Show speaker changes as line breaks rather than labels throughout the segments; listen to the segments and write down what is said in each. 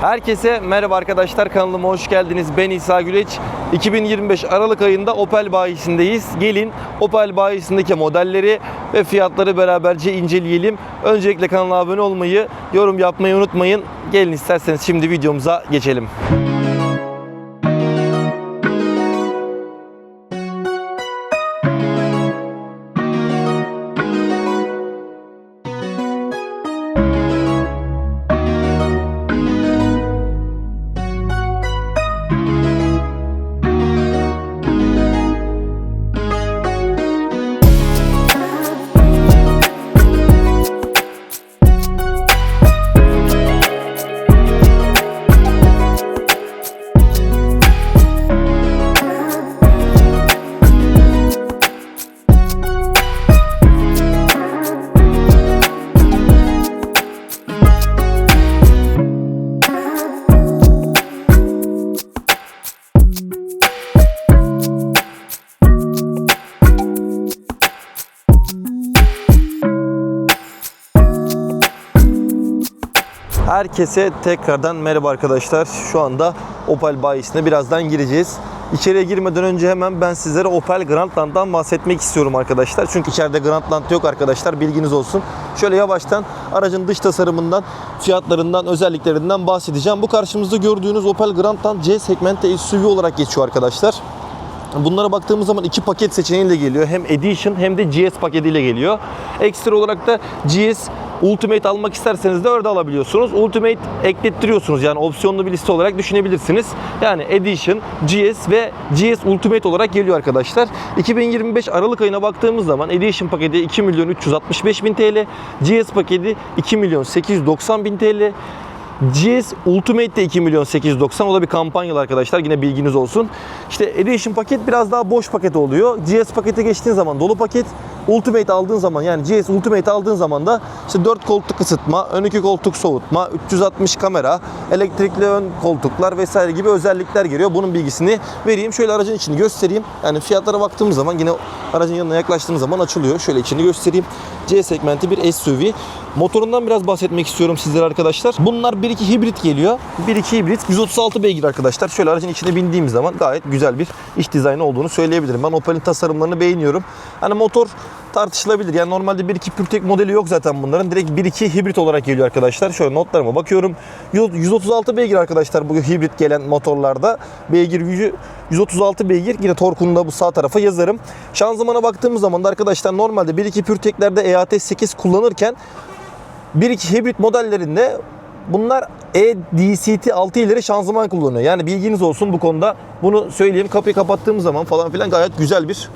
Herkese merhaba arkadaşlar kanalıma hoş geldiniz. Ben İsa Güleç. 2025 Aralık ayında Opel bayisindeyiz. Gelin Opel bayisindeki modelleri ve fiyatları beraberce inceleyelim. Öncelikle kanala abone olmayı, yorum yapmayı unutmayın. Gelin isterseniz şimdi videomuza geçelim. Herkese tekrardan merhaba arkadaşlar. Şu anda Opel bayisine birazdan gireceğiz. İçeriye girmeden önce hemen ben sizlere Opel Grandland'dan bahsetmek istiyorum arkadaşlar. Çünkü içeride Grandland yok arkadaşlar bilginiz olsun. Şöyle yavaştan aracın dış tasarımından, fiyatlarından, özelliklerinden bahsedeceğim. Bu karşımızda gördüğünüz Opel Grandland C segmentte SUV olarak geçiyor arkadaşlar. Bunlara baktığımız zaman iki paket seçeneğiyle geliyor. Hem Edition hem de GS paketiyle geliyor. Ekstra olarak da GS Ultimate almak isterseniz de orada alabiliyorsunuz. Ultimate eklettiriyorsunuz yani opsiyonlu bir liste olarak düşünebilirsiniz. Yani Edition, GS ve GS Ultimate olarak geliyor arkadaşlar. 2025 Aralık ayına baktığımız zaman Edition paketi 2 milyon 365 bin TL, GS paketi 2 milyon 890 bin TL, GS Ultimate de 2 milyon 890 o da bir kampanyalı arkadaşlar yine bilginiz olsun. İşte Edition paket biraz daha boş paket oluyor. GS pakete geçtiğin zaman dolu paket. Ultimate aldığın zaman yani GS Ultimate aldığın zaman da işte 4 koltuk ısıtma, ön iki koltuk soğutma, 360 kamera, elektrikli ön koltuklar vesaire gibi özellikler geliyor. Bunun bilgisini vereyim. Şöyle aracın içini göstereyim. Yani fiyatlara baktığımız zaman yine aracın yanına yaklaştığımız zaman açılıyor. Şöyle içini göstereyim. C segmenti bir SUV. Motorundan biraz bahsetmek istiyorum sizlere arkadaşlar. Bunlar 1.2 hibrit geliyor. 1.2 hibrit 136 beygir arkadaşlar. Şöyle aracın içine bindiğim zaman gayet güzel bir iç dizaynı olduğunu söyleyebilirim. Ben Opel'in tasarımlarını beğeniyorum. Hani motor tartışılabilir. Yani normalde 1.2 PureTech modeli yok zaten bunların. Direkt 1.2 hibrit olarak geliyor arkadaşlar. Şöyle notlarıma bakıyorum. 136 beygir arkadaşlar bu hibrit gelen motorlarda. Beygir gücü 136 beygir. Yine torkunu da bu sağ tarafa yazarım. Şanzımana baktığımız zaman da arkadaşlar normalde 1.2 PureTech'lerde EAT 8 kullanırken 1.2 hibrit modellerinde bunlar EDCT 6 ileri şanzıman kullanıyor. Yani bilginiz olsun bu konuda. Bunu söyleyeyim. Kapıyı kapattığım zaman falan filan gayet güzel bir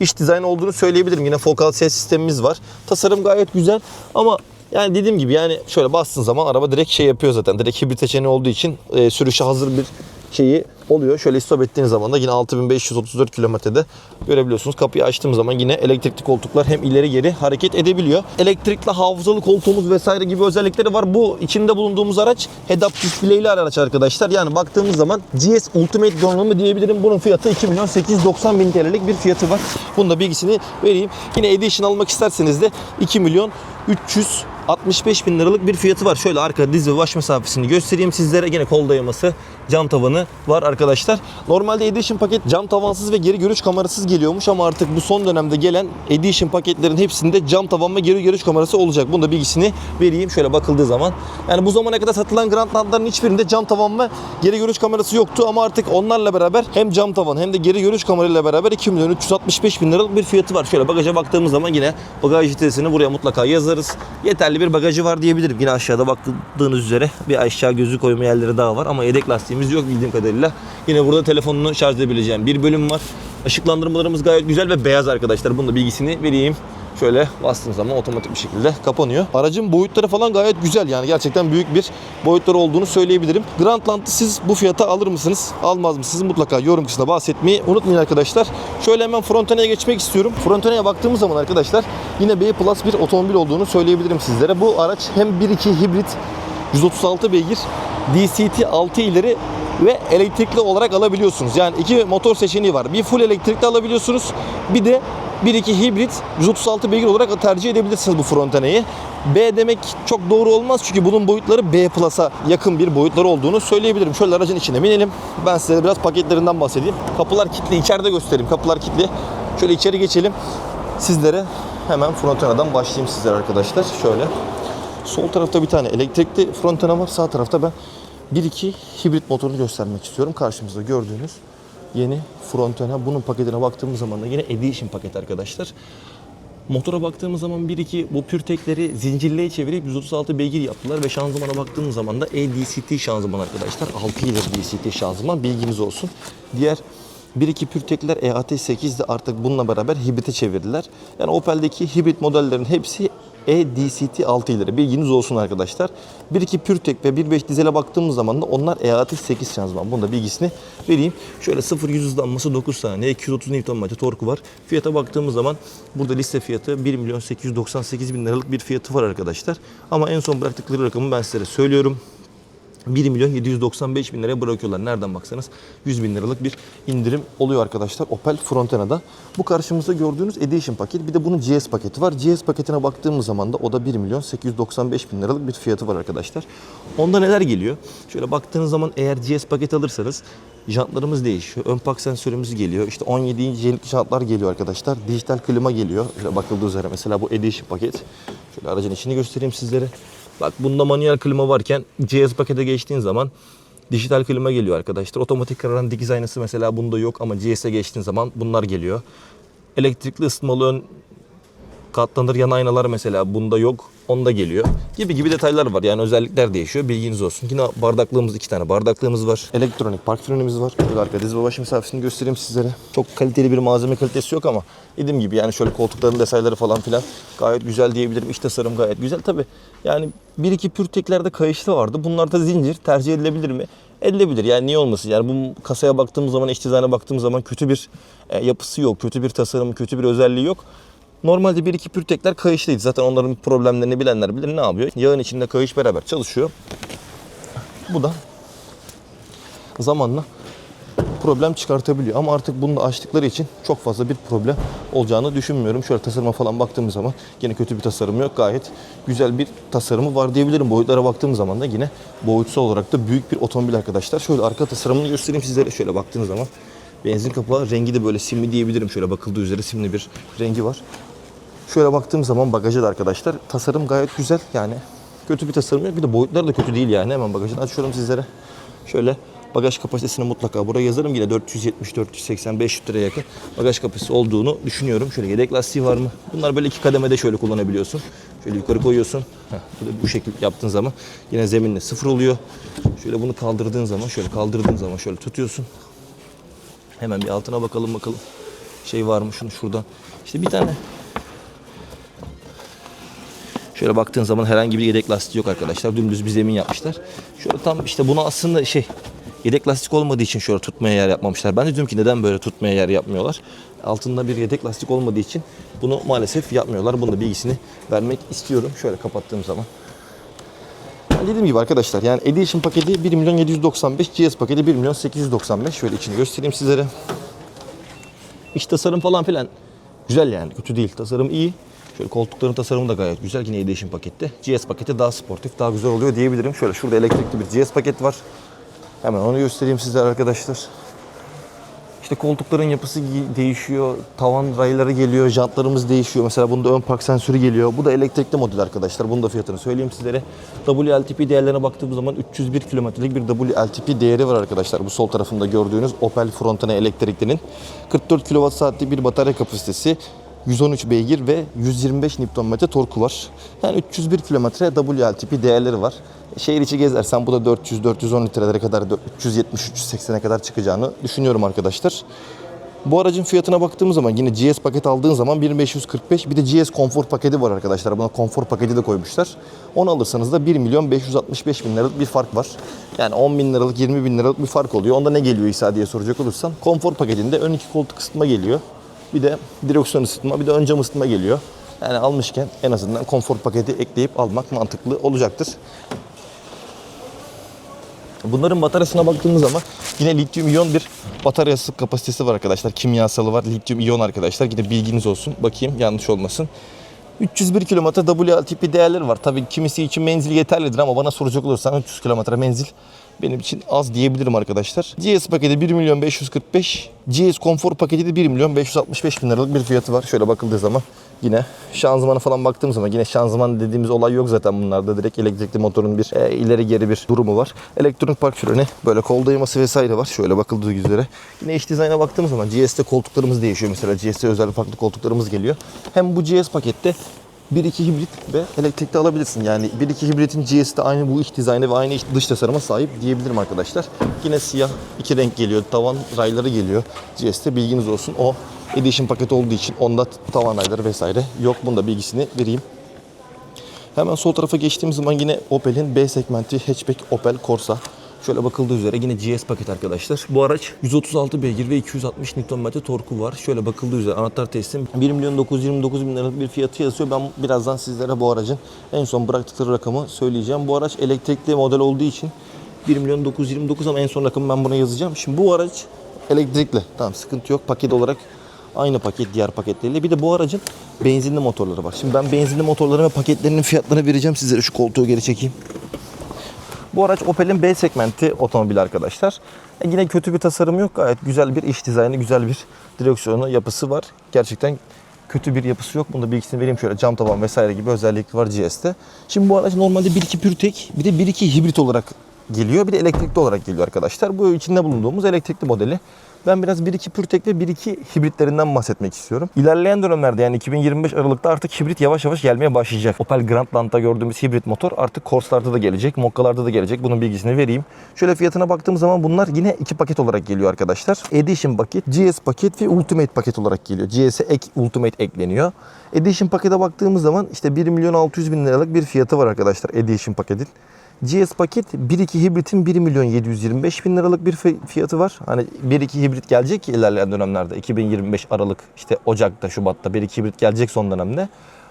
iç dizayn olduğunu söyleyebilirim. Yine fokal ses sistemimiz var. Tasarım gayet güzel ama yani dediğim gibi yani şöyle bastığın zaman araba direkt şey yapıyor zaten. Direkt hibrit seçeneği olduğu için e, sürüşe hazır bir şeyi oluyor. Şöyle stop ettiğiniz zaman da yine 6534 kilometrede görebiliyorsunuz. Kapıyı açtığım zaman yine elektrikli koltuklar hem ileri geri hareket edebiliyor. Elektrikli hafızalı koltuğumuz vesaire gibi özellikleri var. Bu içinde bulunduğumuz araç head-up displey'li araç arkadaşlar. Yani baktığımız zaman GS Ultimate donanımı diyebilirim. Bunun fiyatı 2 milyon 890 bin TL'lik bir fiyatı var. Bunun da bilgisini vereyim. Yine Edition almak isterseniz de 2 milyon 300 65 bin liralık bir fiyatı var. Şöyle arka diz ve baş mesafesini göstereyim sizlere. Gene kol dayaması, cam tavanı var arkadaşlar. Normalde Edition paket cam tavansız ve geri görüş kamerasız geliyormuş ama artık bu son dönemde gelen Edition paketlerin hepsinde cam tavan ve geri görüş kamerası olacak. Bunun da bilgisini vereyim şöyle bakıldığı zaman. Yani bu zamana kadar satılan Grandland'ların hiçbirinde cam tavan ve geri görüş kamerası yoktu ama artık onlarla beraber hem cam tavan hem de geri görüş kamerayla beraber 2 milyon 365 bin liralık bir fiyatı var. Şöyle bagaja baktığımız zaman yine bagaj vitesini buraya mutlaka yazarız. Yeterli bir bagajı var diyebilirim. Yine aşağıda baktığınız üzere bir aşağı gözü koyma yerleri daha var ama yedek lastiğimiz yok bildiğim kadarıyla. Yine burada telefonunu şarj edebileceğim bir bölüm var. Işıklandırmalarımız gayet güzel ve beyaz arkadaşlar. Bunun da bilgisini vereyim. Şöyle bastığım zaman otomatik bir şekilde kapanıyor. Aracın boyutları falan gayet güzel yani gerçekten büyük bir boyutları olduğunu söyleyebilirim. Grandland'ı siz bu fiyata alır mısınız? Almaz mısınız? Mutlaka yorum kısmında bahsetmeyi unutmayın arkadaşlar. Şöyle hemen frontoneye geçmek istiyorum. Frontoneye baktığımız zaman arkadaşlar yine B Plus bir otomobil olduğunu söyleyebilirim sizlere. Bu araç hem 1.2 hibrit 136 beygir DCT 6 ileri ve elektrikli olarak alabiliyorsunuz. Yani iki motor seçeneği var. Bir full elektrikli alabiliyorsunuz. Bir de 1.2 hibrit 136 beygir olarak tercih edebilirsiniz bu Frontena'yı. B demek çok doğru olmaz çünkü bunun boyutları B Plus'a yakın bir boyutları olduğunu söyleyebilirim. Şöyle aracın içine binelim. Ben size biraz paketlerinden bahsedeyim. Kapılar kilitli. içeride göstereyim. Kapılar kilitli. Şöyle içeri geçelim. Sizlere hemen Frontena'dan başlayayım sizlere arkadaşlar. Şöyle. Sol tarafta bir tane elektrikli Frontena var. Sağ tarafta ben 1.2 hibrit motorunu göstermek istiyorum. Karşımızda gördüğünüz yeni Frontena. Bunun paketine baktığımız zaman da yine Edition paket arkadaşlar. Motora baktığımız zaman 1-2 bu pürtekleri zincirliğe çevirip 136 beygir yaptılar ve şanzımana baktığımız zaman da EDCT şanzıman arkadaşlar. 6 ileri DCT şanzıman bilginiz olsun. Diğer 1-2 pürtekler E EAT8'de artık bununla beraber hibrite çevirdiler. Yani Opel'deki hibrit modellerin hepsi EDCT 6 ileri bilginiz olsun arkadaşlar. 1-2 pürtek ve 1.5 dizele baktığımız zaman da onlar E EAT8 şanzıman. Bunun da bilgisini vereyim. Şöyle 0-100 hızlanması 9 saniye, 230 Nm torku var. Fiyata baktığımız zaman burada liste fiyatı 1 milyon 898 bin liralık bir fiyatı var arkadaşlar. Ama en son bıraktıkları rakamı ben size söylüyorum. 1 milyon 795 bin liraya bırakıyorlar. Nereden baksanız 100 bin liralık bir indirim oluyor arkadaşlar Opel Frontena'da. Bu karşımızda gördüğünüz Edition paket. Bir de bunun GS paketi var. GS paketine baktığımız zaman da o da 1 milyon 895 bin liralık bir fiyatı var arkadaşlar. Onda neler geliyor? Şöyle baktığınız zaman eğer GS paket alırsanız jantlarımız değişiyor. Ön park sensörümüz geliyor. İşte 17 inçlik jantlar geliyor arkadaşlar. Dijital klima geliyor. Şöyle bakıldığı üzere mesela bu Edition paket. Şöyle aracın içini göstereyim sizlere. Bak bunda manuel klima varken GS pakete geçtiğin zaman dijital klima geliyor arkadaşlar. Otomatik kararan dikiz aynası mesela bunda yok ama GS'e geçtiğin zaman bunlar geliyor. Elektrikli ısıtmalı ön katlanır yan aynalar mesela bunda yok. Onda geliyor. Gibi gibi detaylar var. Yani özellikler değişiyor. Bilginiz olsun. Yine bardaklığımız iki tane bardaklığımız var. Elektronik park frenimiz var. Şöyle arka diz ve baş mesafesini göstereyim sizlere. Çok kaliteli bir malzeme kalitesi yok ama dediğim gibi yani şöyle koltukların detayları falan filan gayet güzel diyebilirim. İç tasarım gayet güzel. Tabi yani bir iki pürteklerde kayışlı vardı. Bunlar da zincir. Tercih edilebilir mi? Edilebilir. Yani niye olmasın? Yani bu kasaya baktığımız zaman, iç dizayna baktığımız zaman kötü bir e, yapısı yok. Kötü bir tasarımı, kötü bir özelliği yok. Normalde bir iki pürtekler kayışlıydı. Zaten onların problemlerini bilenler bilir ne yapıyor. Yağın içinde kayış beraber çalışıyor. Bu da zamanla problem çıkartabiliyor. Ama artık bunu da açtıkları için çok fazla bir problem olacağını düşünmüyorum. Şöyle tasarıma falan baktığımız zaman yine kötü bir tasarım yok. Gayet güzel bir tasarımı var diyebilirim. Boyutlara baktığım zaman da yine boyutsal olarak da büyük bir otomobil arkadaşlar. Şöyle arka tasarımını göstereyim sizlere. Şöyle baktığınız zaman benzin kapağı rengi de böyle simli diyebilirim. Şöyle bakıldığı üzere simli bir rengi var. Şöyle baktığım zaman bagajı da arkadaşlar tasarım gayet güzel yani kötü bir tasarım yok. Bir de boyutları da kötü değil yani. Hemen bagajını açıyorum sizlere. Şöyle bagaj kapasitesini mutlaka buraya yazarım. Yine 470, 480, 500 liraya yakın bagaj kapasitesi olduğunu düşünüyorum. Şöyle yedek lastiği var mı? Bunlar böyle iki kademede şöyle kullanabiliyorsun. Şöyle yukarı koyuyorsun. Heh, bu şekilde yaptığın zaman yine zeminle sıfır oluyor. Şöyle bunu kaldırdığın zaman, şöyle kaldırdığın zaman şöyle tutuyorsun. Hemen bir altına bakalım bakalım. Şey var mı şunu şuradan. İşte bir tane Şöyle baktığın zaman herhangi bir yedek lastik yok arkadaşlar. Dümdüz bir zemin yapmışlar. Şöyle tam işte bunu aslında şey yedek lastik olmadığı için şöyle tutmaya yer yapmamışlar. Ben de diyorum ki neden böyle tutmaya yer yapmıyorlar. Altında bir yedek lastik olmadığı için bunu maalesef yapmıyorlar. Bunun da bilgisini vermek istiyorum. Şöyle kapattığım zaman. Yani dediğim gibi arkadaşlar yani Edition paketi 1 milyon 795, GS paketi 1 milyon 895. Şöyle içini göstereyim sizlere. İç tasarım falan filan güzel yani kötü değil. Tasarım iyi. Şöyle koltukların tasarımı da gayet güzel. Yine Edition pakette. GS paketi daha sportif, daha güzel oluyor diyebilirim. Şöyle şurada elektrikli bir GS paket var. Hemen onu göstereyim sizlere arkadaşlar. İşte koltukların yapısı değişiyor. Tavan rayları geliyor. Jantlarımız değişiyor. Mesela bunda ön park sensörü geliyor. Bu da elektrikli model arkadaşlar. Bunun da fiyatını söyleyeyim sizlere. WLTP değerlerine baktığımız zaman 301 kilometrelik bir WLTP değeri var arkadaşlar. Bu sol tarafında gördüğünüz Opel Frontena elektriklinin. 44 kWh bir batarya kapasitesi. 113 beygir ve 125 Nm torku var. Yani 301 kilometre WLTP değerleri var. Şehir içi gezersen bu da 400-410 litrelere kadar 370-380'e kadar çıkacağını düşünüyorum arkadaşlar. Bu aracın fiyatına baktığımız zaman yine GS paket aldığın zaman 1545 bir de GS konfor paketi var arkadaşlar. Buna konfor paketi de koymuşlar. Onu alırsanız da 1 milyon 565 bin liralık bir fark var. Yani 10 bin liralık 20 bin liralık bir fark oluyor. Onda ne geliyor İsa diye soracak olursan. Konfor paketinde ön iki koltuk ısıtma geliyor. Bir de direksiyon ısıtma bir de ön cam ısıtma geliyor. Yani almışken en azından konfor paketi ekleyip almak mantıklı olacaktır. Bunların bataryasına baktığımız zaman yine lityum iyon bir bataryası kapasitesi var arkadaşlar. Kimyasalı var. Lityum iyon arkadaşlar. Yine bilginiz olsun. Bakayım yanlış olmasın. 301 kilometre WLTP değerleri var. Tabii kimisi için menzil yeterlidir ama bana soracak olursan 300 kilometre menzil benim için az diyebilirim arkadaşlar. GS paketi 1 milyon 545. GS konfor paketi de 1 milyon 565 bin liralık bir fiyatı var. Şöyle bakıldığı zaman yine şanzımanı falan baktığım zaman yine şanzıman dediğimiz olay yok zaten bunlarda. Direkt elektrikli motorun bir e, ileri geri bir durumu var. Elektronik park freni böyle kol dayaması vesaire var. Şöyle bakıldığı üzere. Yine iç dizayna baktığımız zaman GS'te koltuklarımız değişiyor mesela. GS'te özel farklı koltuklarımız geliyor. Hem bu GS pakette 1.2 hibrit ve elektrikli alabilirsin. Yani 1.2 hibritin GS'i de aynı bu iç dizaynı ve aynı dış tasarıma sahip diyebilirim arkadaşlar. Yine siyah iki renk geliyor. Tavan rayları geliyor. GS'te bilginiz olsun. O Edition paket olduğu için onda tavan rayları vesaire yok. Bunun da bilgisini vereyim. Hemen sol tarafa geçtiğimiz zaman yine Opel'in B segmenti hatchback Opel Corsa. Şöyle bakıldığı üzere yine GS paket arkadaşlar. Bu araç 136 beygir ve 260 Nm torku var. Şöyle bakıldığı üzere anahtar teslim 1 milyon 929 bin liralık bir fiyatı yazıyor. Ben birazdan sizlere bu aracın en son bıraktıkları rakamı söyleyeceğim. Bu araç elektrikli model olduğu için 1 milyon 929 ama en son rakamı ben buna yazacağım. Şimdi bu araç elektrikli. Tamam sıkıntı yok. Paket olarak aynı paket diğer paketleriyle. Bir de bu aracın benzinli motorları var. Şimdi ben benzinli motorların ve paketlerinin fiyatlarını vereceğim sizlere. Şu koltuğu geri çekeyim. Bu araç Opel'in B segmenti otomobil arkadaşlar. E yine kötü bir tasarım yok. Gayet güzel bir iç dizaynı, güzel bir direksiyonu, yapısı var. Gerçekten kötü bir yapısı yok. Bunda bilgisini vereyim şöyle cam tavan vesaire gibi özellikleri var GS'te. Şimdi bu araç normalde 1.2 pürtek bir de 1.2 hibrit olarak geliyor. Bir de elektrikli olarak geliyor arkadaşlar. Bu içinde bulunduğumuz elektrikli modeli. Ben biraz 1.2 pürtek ve 1.2 hibritlerinden bahsetmek istiyorum. İlerleyen dönemlerde yani 2025 Aralık'ta artık hibrit yavaş yavaş gelmeye başlayacak. Opel Grandland'da gördüğümüz hibrit motor artık Corsa'larda da gelecek, Mokka'larda da gelecek. Bunun bilgisini vereyim. Şöyle fiyatına baktığımız zaman bunlar yine iki paket olarak geliyor arkadaşlar. Edition paket, GS paket ve Ultimate paket olarak geliyor. GS'e ek Ultimate ekleniyor. Edition pakete baktığımız zaman işte 1 milyon 600 bin liralık bir fiyatı var arkadaşlar Edition paketin. GS paket 1.2 hibritin 1 milyon 725 bin liralık bir fi- fiyatı var. Hani 1.2 hibrit gelecek ki ilerleyen dönemlerde 2025 Aralık işte Ocak'ta Şubat'ta 1.2 hibrit gelecek son dönemde.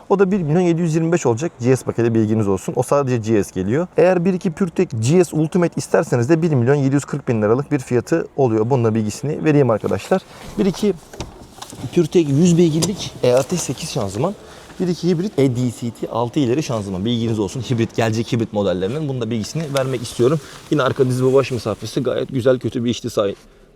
O da 1 milyon 725 olacak GS paketi bilginiz olsun. O sadece GS geliyor. Eğer 1.2 PureTech GS Ultimate isterseniz de 1 milyon 740 bin liralık bir fiyatı oluyor. Bunun da bilgisini vereyim arkadaşlar. 1.2 PureTech 100 beygirlik EAT 8 şanzıman. 1.2 hibrit EDCT 6 ileri şanzıman. Bilginiz olsun. Hibrit gelecek hibrit modellerinin. Bunun da bilgisini vermek istiyorum. Yine arka diz ve baş mesafesi gayet güzel kötü bir işti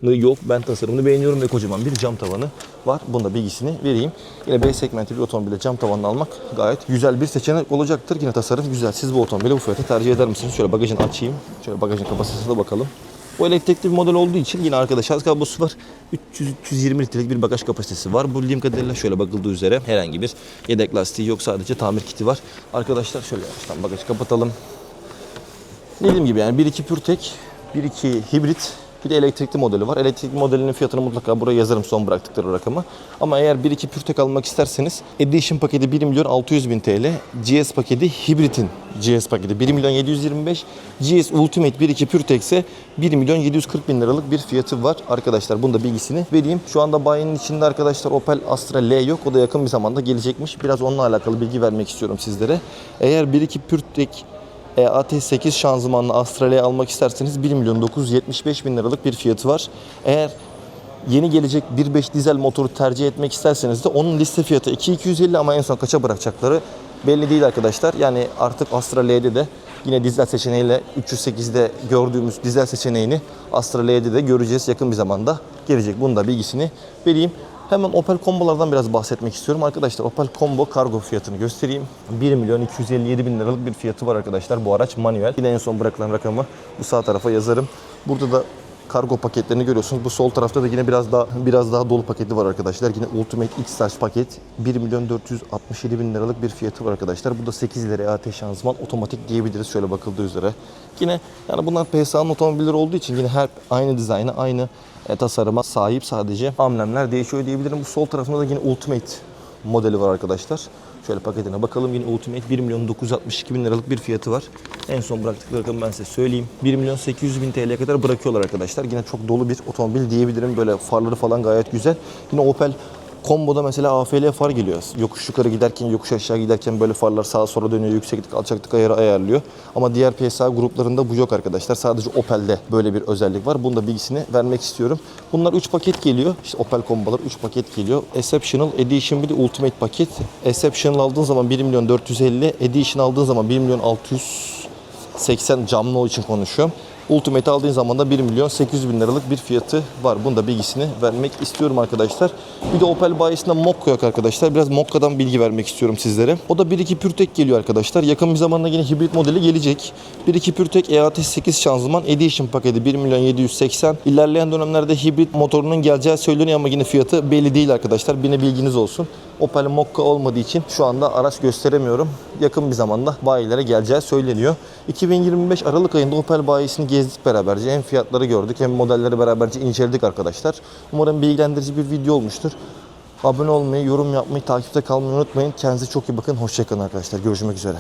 yok. Ben tasarımını beğeniyorum ve kocaman bir cam tavanı var. Bunun da bilgisini vereyim. Yine B segmenti bir otomobile cam tavanını almak gayet güzel bir seçenek olacaktır. Yine tasarım güzel. Siz bu otomobili bu fiyata tercih eder misiniz? Şöyle bagajını açayım. Şöyle bagajın kapasitesine bakalım. Bu elektrikli bir model olduğu için yine arkada şarj kablosu var. 300-320 litrelik bir bagaj kapasitesi var. Bu bildiğim kadarıyla şöyle bakıldığı üzere herhangi bir yedek lastiği yok. Sadece tamir kiti var. Arkadaşlar şöyle yavaştan bagajı kapatalım. Dediğim gibi yani 1.2 PureTech, 1.2 hibrit, bir de elektrikli modeli var. Elektrikli modelinin fiyatını mutlaka buraya yazarım son bıraktıkları rakamı. Ama eğer 1.2 PureTech almak isterseniz Edition paketi 1 milyon 600 bin TL, GS paketi hibritin GS paketi 1 milyon 725, GS Ultimate 1.2 PureTech ise 1 milyon 740 bin liralık bir fiyatı var. Arkadaşlar bunun da bilgisini vereyim. Şu anda bayinin içinde arkadaşlar Opel Astra L yok. O da yakın bir zamanda gelecekmiş. Biraz onunla alakalı bilgi vermek istiyorum sizlere. Eğer 1.2 PureTech e, AT8 şanzımanlı Astral'e almak isterseniz 1 milyon 975 bin liralık bir fiyatı var. Eğer yeni gelecek 1.5 dizel motoru tercih etmek isterseniz de onun liste fiyatı 2250 ama en son kaça bırakacakları belli değil arkadaşlar. Yani artık Astra L'de de yine dizel seçeneğiyle 308'de gördüğümüz dizel seçeneğini Astra L'de de göreceğiz yakın bir zamanda gelecek. Bunun da bilgisini vereyim. Hemen Opel kombolardan biraz bahsetmek istiyorum. Arkadaşlar Opel Combo kargo fiyatını göstereyim. 1 milyon 257 bin liralık bir fiyatı var arkadaşlar bu araç manuel. Yine en son bırakılan rakamı bu sağ tarafa yazarım. Burada da kargo paketlerini görüyorsunuz. Bu sol tarafta da yine biraz daha biraz daha dolu paketi var arkadaşlar. Yine Ultimate X-Large paket 1 milyon 467 bin liralık bir fiyatı var arkadaşlar. Bu da 8 ileri AT şanzıman otomatik diyebiliriz şöyle bakıldığı üzere. Yine yani bunlar PSA'nın otomobiller olduğu için yine her aynı dizayna aynı e, tasarıma sahip sadece amblemler değişiyor diyebilirim. Bu sol tarafında da yine Ultimate modeli var arkadaşlar. Şöyle paketine bakalım. Yine Ultimate 1 milyon 962 bin liralık bir fiyatı var. En son bıraktıkları rakamı ben size söyleyeyim. 1 milyon 800 bin TL'ye kadar bırakıyorlar arkadaşlar. Yine çok dolu bir otomobil diyebilirim. Böyle farları falan gayet güzel. Yine Opel Komboda mesela AFL far geliyor. Yokuş yukarı giderken, yokuş aşağı giderken böyle farlar sağa sola dönüyor, yükseklik, alçaklık ayarı ayarlıyor. Ama diğer PSA gruplarında bu yok arkadaşlar. Sadece Opel'de böyle bir özellik var. Bunun da bilgisini vermek istiyorum. Bunlar 3 paket geliyor. İşte Opel kombolar 3 paket geliyor. Exceptional Edition bir de Ultimate paket. Exceptional aldığın zaman 1 milyon 450, Edition aldığın zaman 1 milyon 680 camlı için konuşuyorum. Ultimate aldığın zaman da 1 milyon 800 bin liralık bir fiyatı var. Bunun da bilgisini vermek istiyorum arkadaşlar. Bir de Opel bayisinde Mokka yok arkadaşlar. Biraz Mokka'dan bilgi vermek istiyorum sizlere. O da 1.2 PureTech geliyor arkadaşlar. Yakın bir zamanda yine hibrit modeli gelecek. 1.2 PureTech EAT 8 şanzıman Edition paketi 1 milyon 780. İlerleyen dönemlerde hibrit motorunun geleceği söyleniyor ama yine fiyatı belli değil arkadaşlar. Yine bilginiz olsun. Opel Mokka olmadığı için şu anda araç gösteremiyorum. Yakın bir zamanda bayilere geleceği söyleniyor. 2025 Aralık ayında Opel bayisini gezdik beraberce. Hem fiyatları gördük hem modelleri beraberce inceledik arkadaşlar. Umarım bilgilendirici bir video olmuştur. Abone olmayı, yorum yapmayı, takipte kalmayı unutmayın. Kendinize çok iyi bakın. Hoşçakalın arkadaşlar. Görüşmek üzere.